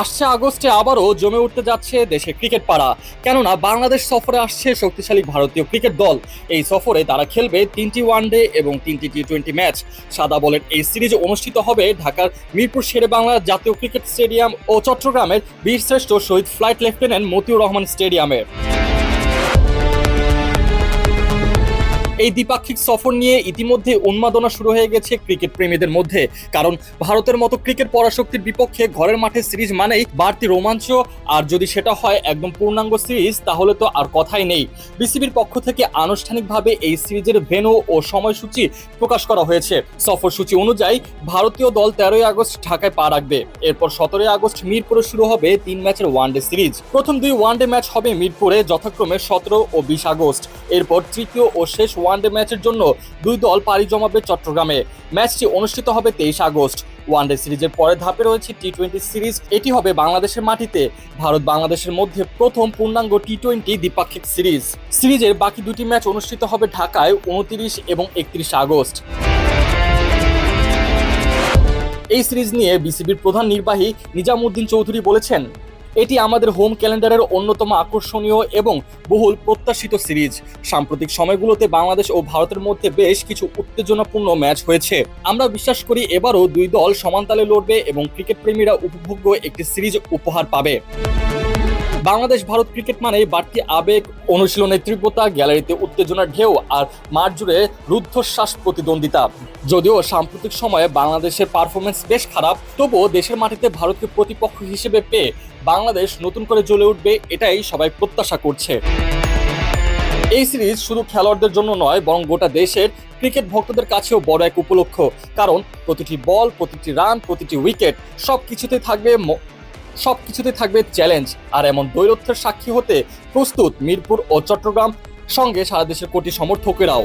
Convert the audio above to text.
আসছে আগস্টে আবারও জমে উঠতে যাচ্ছে দেশে ক্রিকেট পাড়া। কেননা বাংলাদেশ সফরে আসছে শক্তিশালী ভারতীয় ক্রিকেট দল। এই সফরে তারা খেলবে তিনটি ওয়ানডে এবং তিনটি টি টোয়েন্টি ম্যাচ। সাদা বলের এই সিরিজ অনুষ্ঠিত হবে ঢাকার মিরপুর শেরে বাংলা জাতীয় ক্রিকেট স্টেডিয়াম ও চট্টগ্রামের বীরশ্রেষ্ঠ শহীদ ফ্লাইট লেফটেন্যান্ট মতিউর রহমান স্টেডিয়ামে। এই দ্বিপাক্ষিক সফর নিয়ে ইতিমধ্যে উন্মাদনা শুরু হয়ে গেছে ক্রিকেট প্রেমীদের মধ্যে। কারণ ভারতের মতো ক্রিকেট পরাশক্তির বিপক্ষে ঘরের মাঠে সিরিজ মানেই বাড়তি রোমাঞ্চ। আর যদি সেটা হয় একদম পূর্ণাঙ্গ সিরিজ, তাহলে তো আর কথাই নেই। বিসিবির পক্ষ থেকে আনুষ্ঠানিকভাবে এই সিরিজের ভেন্যু ও সময়সূচি প্রকাশ করা হয়েছে। সফরসূচি অনুযায়ী ভারতীয় দল তেরোই আগস্ট ঢাকায় পা রাখবে। এরপর সতেরোই আগস্ট মিরপুরে শুরু হবে তিন ম্যাচের ওয়ানডে সিরিজ। প্রথম দুই ওয়ানডে ম্যাচ হবে মিরপুরে, যথাক্রমে সতেরো ও বিশ আগস্ট। এরপর তৃতীয় ও শেষ ওয়ানডে ম্যাচের জন্য দুই দল পাড়ি জমাবে চট্টগ্রামে। ম্যাচটি অনুষ্ঠিত হবে তেইশ আগস্ট। ওয়ানডে সিরিজের পরের ধাপে রয়েছে টি টোয়েন্টি সিরিজ। এটি হবে বাংলাদেশের মাটিতে ভারত বাংলাদেশের মধ্যে প্রথম পূর্ণাঙ্গ টি টোয়েন্টি দ্বিপাক্ষিক সিরিজ। সিরিজের বাকি দুটি ম্যাচ অনুষ্ঠিত হবে ঢাকায় উনত্রিশ এবং একত্রিশ আগস্ট। এই সিরিজ নিয়ে বিসিবির প্রধান নির্বাহী নিজামুদ্দিন চৌধুরী বলেছেন এটি আমাদের হোম ক্যালেন্ডারের অন্যতম আকর্ষণীয় এবং বহুল প্রত্যাশিত সিরিজ। সাম্প্রতিক সময়গুলোতে বাংলাদেশ ও ভারতের মধ্যে বেশ কিছু উত্তেজনাপূর্ণ ম্যাচ হয়েছে। আমরা বিশ্বাস করি এবারও দুই দল সমানতালে লড়বে এবং ক্রিকেট প্রেমীরা উপভোগ্য একটি সিরিজ উপহার পাবে। বাংলাদেশ ভারত ক্রিকেট মানে বাড়তি আবেগ, অনুশীলনের তীব্রতা, গ্যালারিতে উত্তেজনার ঢেউ আর মাঠ জুড়ে রুদ্ধশ্বাস প্রতিদ্বন্দ্বিতা। যদিও সাম্প্রতিক সময়ে বাংলাদেশের পারফরমেন্স বেশ খারাপ, তবুও দেশের মাটিতে ভারতকে প্রতিপক্ষ হিসেবে পেয়ে বাংলাদেশ নতুন করে জ্বলে উঠবে এটাই সবাই প্রত্যাশা করছে। এই সিরিজ শুধু খেলোয়াড়দের জন্য নয়, বরং গোটা দেশের ক্রিকেট ভক্তদের কাছেও বড় এক উপলক্ষ। কারণ প্রতিটি বল, প্রতিটি রান প্রতিটি উইকেট সব কিছুতে থাকবে সব কিছুতে থাকবে চ্যালেঞ্জ। আর এমন দৈরত্বের সাক্ষী হতে প্রস্তুত মিরপুর ও চট্টগ্রাম সঙ্গে সারা দেশের কোটি সমর্থকেরাও।